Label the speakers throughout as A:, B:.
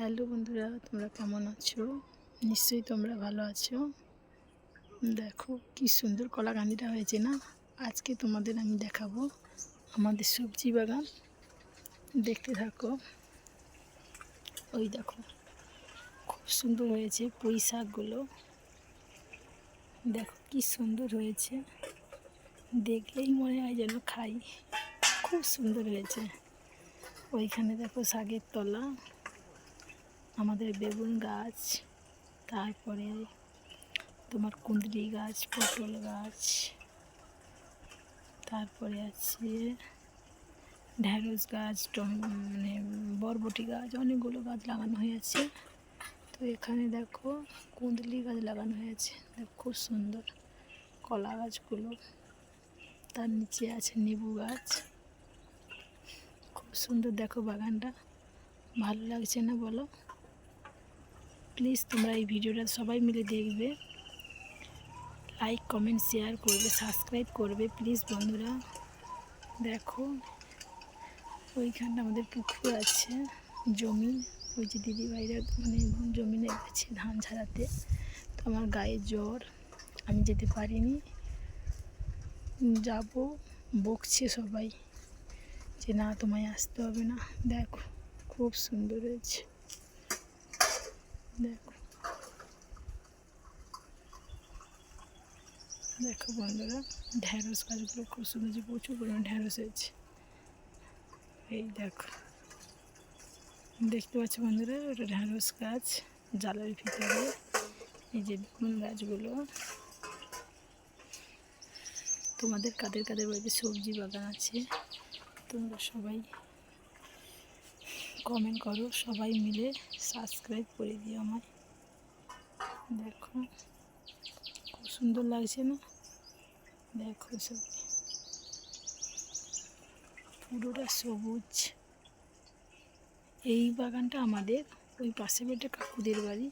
A: Hello বন্ধুরা, তোমরা কেমন আছো? নিশ্চয়ই তোমরা ভালো আছো। দেখো কি সুন্দর কলা কান্দিটা হয়েছে না? আজকে তোমাদের আমি দেখাবো আমাদের সবজি বাগান। দেখতে থাকো। ওই দেখো, খুব সুন্দর হয়েছে পুঁই শাকগুলো। দেখো কি সুন্দর হয়েছে। দেখলেই মনে হয় যেন খাই। খুব সুন্দর হয়েছে। ওইখানে দেখো শাকের তলা। আমাদের বেগুন গাছ, তারপরে তোমার কুঁদরি গাছ, পটল গাছ, তারপরে আছে ঢ্যাঁড়স গাছ মানে বরবটি গাছ, অনেকগুলো গাছ লাগানো হয়েছে। তো এখানে দেখো কুঁদলি গাছ লাগানো হয়েছে। দেখো খুব সুন্দর কলা গাছগুলো। তার নিচে আছে লেবু গাছ। খুব সুন্দর দেখো বাগানটা। ভালো লাগছে না বলো? প্লিজ তোমরা এই ভিডিওটা সবাই মিলে দেখবে। লাইক কমেন্ট শেয়ার করবে সাবস্ক্রাইব করবে। প্লিজ বন্ধুরা, দেখো, ওইখানটা আমাদের পুকুর আছে, জমি। ওই যে দিদিভাইরা মানে জমিনে গেছে ধান ছাড়াতে তো আমার গায়ে জ্বর, আমি যেতে পারিনি। যাব, বকছে সবাই যে না, তোমায় আসতে হবে না। দেখো, খুব সুন্দর হয়েছে। দেখো। দেখো বন্ধুরা ঢ্যাঁড়স গাছগুলো খুব সুন্দর প্রচুর পরিমাণে ঢ্যাঁড়স হয়েছে। এই দেখো। দেখতে পাচ্ছ বন্ধুরা, ওটা ঢ্যাঁড়স গাছ, জালের ভিতরে। এই যে বেগুন গাছগুলো। তোমাদের কাদের কাদের বাড়িতে সবজি বাগান আছে? তোমরা সবাই কমেন্ট করো, সবাই মিলে সাবস্ক্রাইব করে দিও আমায়। দেখো, খুব সুন্দর লাগছে না? দেখো সব। পুরোটা সবুজ। এই বাগানটা আমাদের, ওই পাশে বেটে কাকুদের বাড়ি।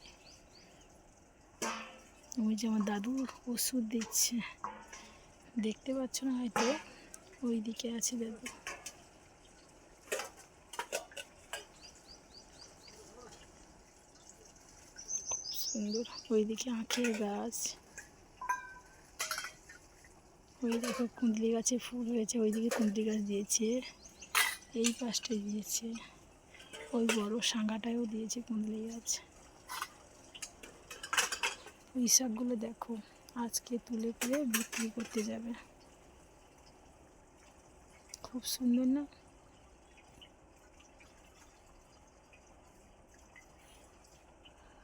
A: ওই যে আমার দাদু ওষুধ দিচ্ছে। দেখতে পাচ্ছ না হয়তো? ওই দিকে আছে দাদু। সুন্দর। ওইদিকে আখের গাছ। ওই দেখো কুঁদলি গাছে ফুল হয়েছে, ওইদিকে কুঁদলি গাছ দিয়েছে। এই পাশটায় দিয়েছে। ওই বড় সাঙ্গাটায়ও দিয়েছে কুঁদলি গাছ। ওই শাকগুলো দেখো, আজকে তুলে করে বিক্রি করতে যাবে। খুব সুন্দর না?